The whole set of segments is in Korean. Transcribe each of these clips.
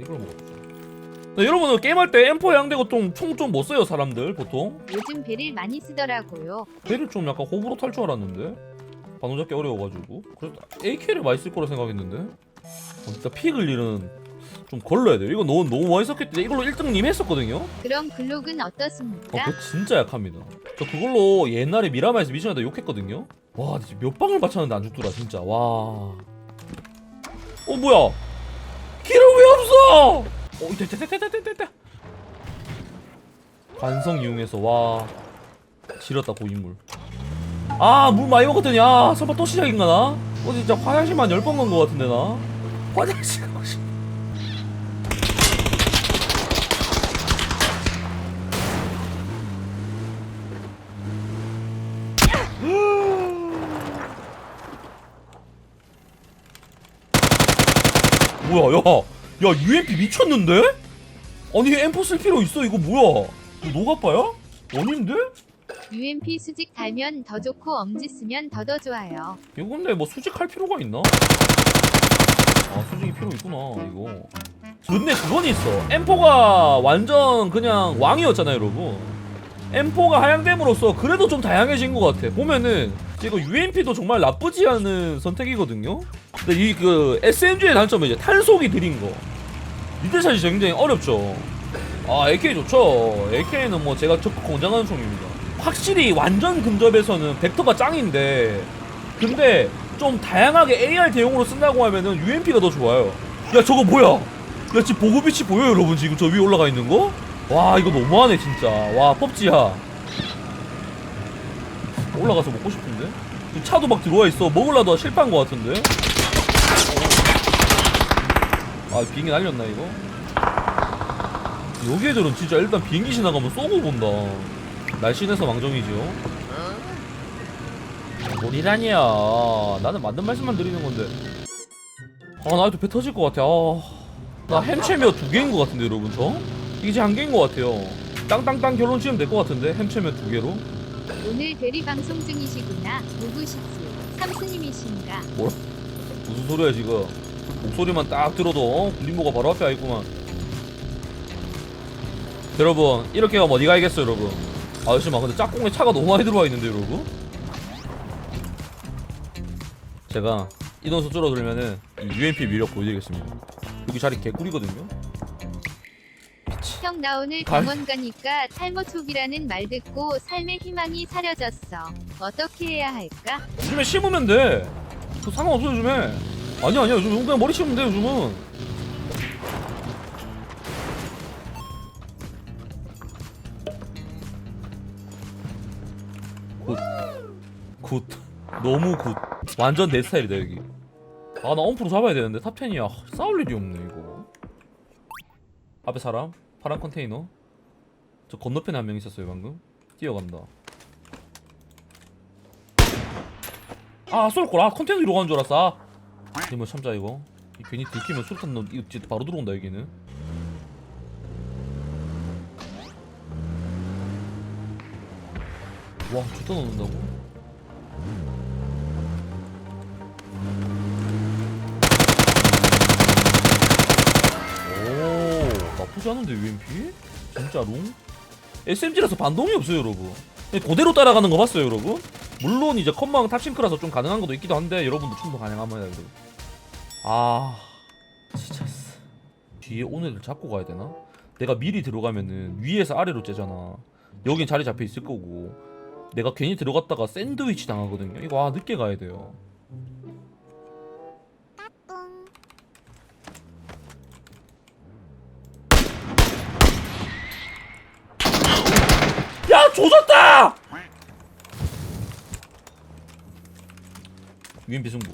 이걸 먹었죠. 네, 여러분은 게임할 때 M4 양대고 총좀 못 써요 사람들 보통. 요즘 배를 많이 쓰더라고요. 배를 좀 약간 호불호 탈 줄 알았는데 반호 잡기 어려워가지고 그래서 AK를 많이 쓸 거라 생각했는데 어, 진짜 픽을 일은 좀 걸러야 돼요. 이거 너무 너무 많이 때문에 이걸로 1등님 했었거든요. 그럼 글록은 어, 어떻습니까? 그거 진짜 약합니다. 저 그걸로 옛날에 미라마에서 미션하다 욕했거든요. 와, 진짜 몇 방을 맞췄는데 안 죽더라, 진짜. 와. 어, 뭐야? 길을 왜 없어? 어, 이따, 이따, 이따, 이따, 이따, 이따. 관성 이용해서, 와. 지렸다, 고인물. 아, 물 많이 먹었더니, 아, 설마 또 시작인가, 나? 어, 진짜 화장실만 10번 간 거 같은데, 나? 화장실 가고 싶 뭐야, 야, 야, UMP 미쳤는데? 아니, M4 쓸 필요 있어, 이거 뭐야? 이거 노가빠야? 원인데? UMP 수직 달면 더 좋고 엄지 쓰면 더 더 좋아요. 이거 근데 뭐 수직할 필요가 있나? 아, 수직이 필요 있구나, 이거. 근데 그건 있어. M4가 완전 그냥 왕이었잖아요, 여러분. M4가 하향됨으로써 그래도 좀 다양해진 것 같아. 보면은 이거 UMP도 정말 나쁘지 않은 선택이거든요. 근데 이 그 SMG의 단점은 이제 탄속이 느린 거. 리드샷이 굉장히 어렵죠. 아 AK 좋죠. AK는 뭐 제가 적극 권장하는 총입니다. 확실히 완전 근접에서는 벡터가 짱인데 근데 좀 다양하게 AR 대용으로 쓴다고 하면은 UMP가 더 좋아요. 야 저거 뭐야? 야 지금 보급 위치 보여 요 여러분 지금 저 위에 올라가 있는 거? 와 이거 너무하네 진짜. 와 펍지야. 올라가서 먹고 싶은데? 지금 차도 막 들어와 있어. 먹으려다 실패한 거 같은데? 아 비행기 날렸나 이거? 여기 애들은 진짜 일단 비행기 지나가면 쏘고 본다. 날씬해서 망정이지요. 뭘이라니야. 나는 맞는 말씀만 드리는 건데. 아, 나도 배 터질 것 같아. 아, 나 햄체며 두 개인 것 같은데, 여러분, 저? 이제 한 개인 것 같아요. 땅땅땅 결론 지으면 될 것 같은데, 햄체며 두 개로? 오늘 대리 방송 중이시구나. 누구시지? 삼스님이신가? 무슨 소리야, 지금. 목소리만 딱 들어도, 어? 굴림보가 바로 앞에 와있구만. 여러분, 이렇게 가면 어디 가야겠어, 여러분? 아, 잠시만, 근데 짝꿍에 차가 너무 많이 들어와 있는데, 여러분? 제가 인원수 줄어들면은 이 UMP 위력 보여드리겠습니다. 여기 자리 개꿀이거든요? 형 나 오늘 갈- 병원 가니까 탈모 초기라는 말 듣고 삶의 희망이 사려졌어. 어떻게 해야 할까? 요즘에 심으면 돼. 그 상관없어 요즘에. 아니야 아니야 요즘 그냥 머리 심으면 돼 요즘은. 굿. 굿. 너무 굿. 완전 내 스타일이다 여기. 아 나 엄프로 잡아야 되는데 탑10이야. 싸울 일이 없네 이거. 앞에 사람. 파란 컨테이너. 저 건너편에 한 명 있었어요 방금. 뛰어간다. 아 쏠걸 아 컨테이너 위로 가는 줄 알았어 아. 이뭐 참자 이거 이 괜히 들키면 수류탄 넣 이거 진짜 바로 들어온다 여기는 와 좋다 넣는다고? 오 나쁘지 않은데 UMP? 진짜로? SMG라서 반동이 없어요 여러분 그대로 따라가는 거 봤어요 여러분? 물론 이제 컴망 탑싱크라서 좀 가능한 것도 있기도 한데 여러분도 충분 가능합니다 여러분 아 진짜 쓰. 뒤에 온 애들 잡고 가야 되나? 내가 미리 들어가면은 위에서 아래로 째잖아 여긴 자리 잡혀 있을 거고 내가 괜히 들어갔다가 샌드위치 당하거든요 이거 아 늦게 가야 돼요 야 조졌다! UMP 승부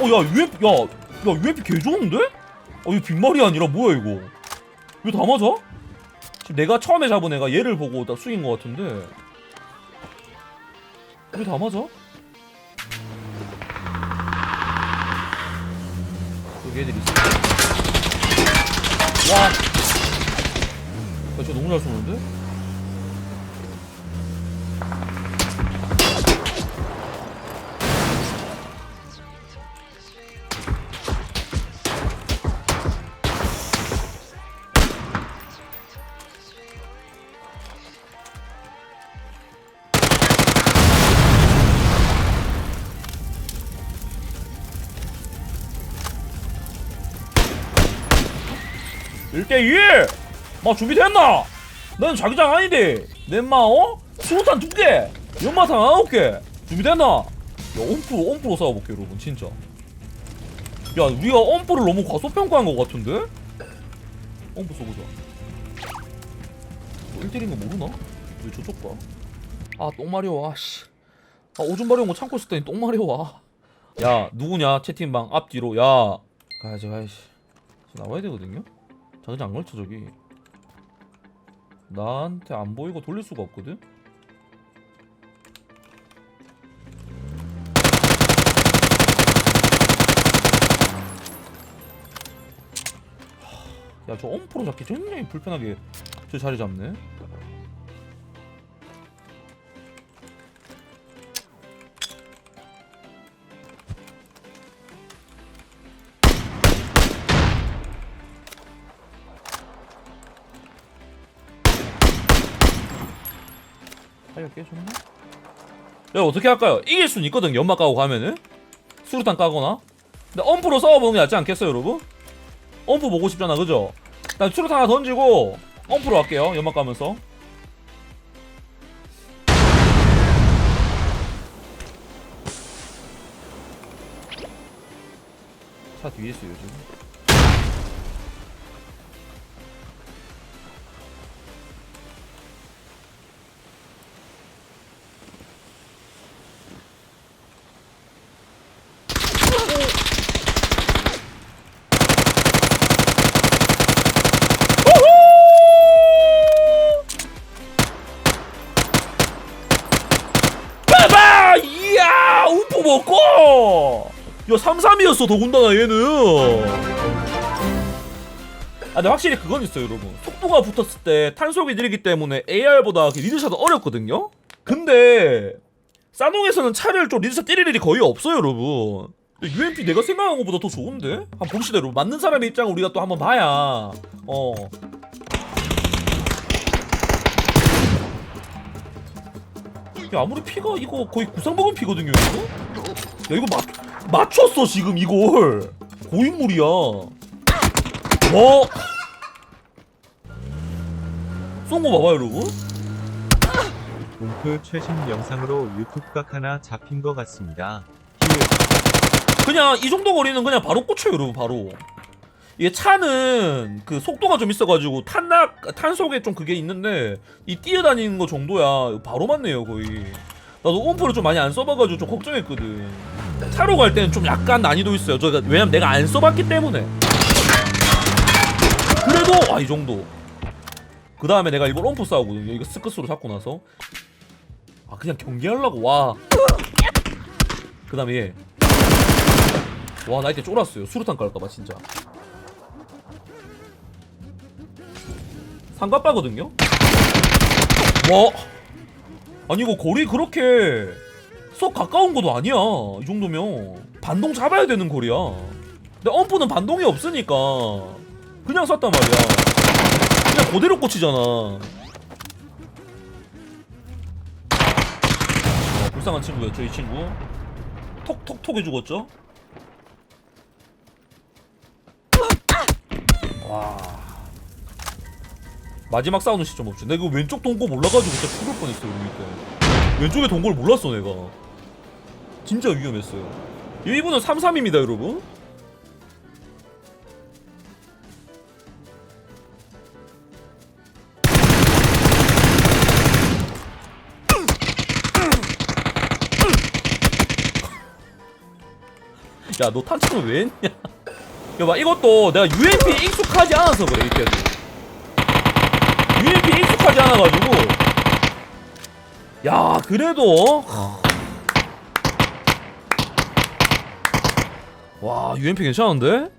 어야 UMP 야, 야 UMP 개 좋은데? 어 이거 빅말이 아니라 뭐야 이거 이거 다 맞아? 지금 내가 처음에 잡은 애가 얘를 보고 딱 숙인 것 같은데 이거 다 맞아? 여기 애들 있어 와 야, 저 너무 잘 쏘는데? 1대 1! 마 준비됐나? 난 자기장 아닌데 넷마 어? 수류탄 두개 연마탄 아홉 개 준비됐나? 야 엄프로 엄프로 싸워볼게 여러분 진짜 야 우리가 엄프를 너무 과소평가한 것 같은데? 엄프 쏘보자 1대1인 거 모르나? 왜 저쪽 봐? 아 똥마려워 아씨 아 오줌 마려운 거 참고 있었더니 똥마려워 야 누구냐 채팅방 앞뒤로 야 가야지 가야지 나와야 되거든요? 자기장 안 걸쳐 저기 나한테 안 보이고 돌릴 수가 없거든? 야저 엄프로 잡기 굉장히 불편하게 저 자리 잡네 타이어 깨졌나? 야 어떻게 할까요? 이길 수는 있거든 연막 까고 가면은 수류탄 까거나 근데 엄프로 싸워보는 게 낫지 않겠어요 여러분? 엄프 보고 싶잖아 그죠? 난 수류탄 하나 던지고 엄프로 할게요 연막 가면서 차 뒤에 있어요 지금 먹고! 야 3-3이었어 더군다나 얘는 아 근데 확실히 그건 있어요 여러분 속도가 붙었을 때 탄속이 느리기 때문에 AR보다 리드샷은 어렵거든요 근데 사농에서는 차를 좀 리드샷 때릴 일이 거의 없어요 여러분 UMP 내가 생각한 것보다 더 좋은데? 한번 봅시다 여러분 맞는 사람의 입장을 우리가 또 한번 봐야 어 야, 아무리 피가 이거 거의 구상복은 피거든요 이거? 야 이거 맞, 맞췄어 지금 이걸. 고인물이야. 뭐? 쏜거 봐봐요 여러분. 웅크 최신 영상으로 유튜브 각 하나 잡힌 것 같습니다. 그냥 이 정도 거리는 그냥 바로 꽂혀요 여러분 바로. 이게 차는 그 속도가 좀 있어가지고 탄낙 탄속에 좀 그게 있는데 이 뛰어다니는 거 정도야. 바로 맞네요 거의. 나도 옴프를 좀 많이 안 써봐가지고 좀 걱정했거든 차로 갈 때는 좀 약간 난이도 있어요 저가 왜냐면 내가 안 써봤기 때문에 그래도 아 이 정도 그 다음에 내가 이걸 옴프 싸우거든요 이거 스크스로 잡고 나서 아 그냥 경기하려고 와 그 다음에 얘 와, 나 이때 쫄았어요. 수류탄 깔까봐, 진짜. 상가빠거든요? 와! 아니, 이거 거리 그렇게 썩 가까운 것도 아니야. 이 정도면. 반동 잡아야 되는 거리야. 근데 엄프는 반동이 없으니까 그냥 쐈단 말이야. 그냥 그대로 꽂히잖아. 어, 불쌍한 친구였죠, 이 친구. 톡톡톡 해 죽었죠? 와 마지막 싸우는 시점 없지 내가 이거 왼쪽 동고 몰라가지고 진짜 죽을 뻔했어 여기 밑에 왼쪽에 동고를 몰랐어 내가 진짜 위험했어요. 이분은 3-3입니다 여러분. 야 너 탄창을 왜 했냐? 야봐 이것도 내가 UMP에 익숙하지 않아서 그래 이때도 UMP에 익숙하지 않아가지고. 야 그래도 와 UMP 괜찮은데?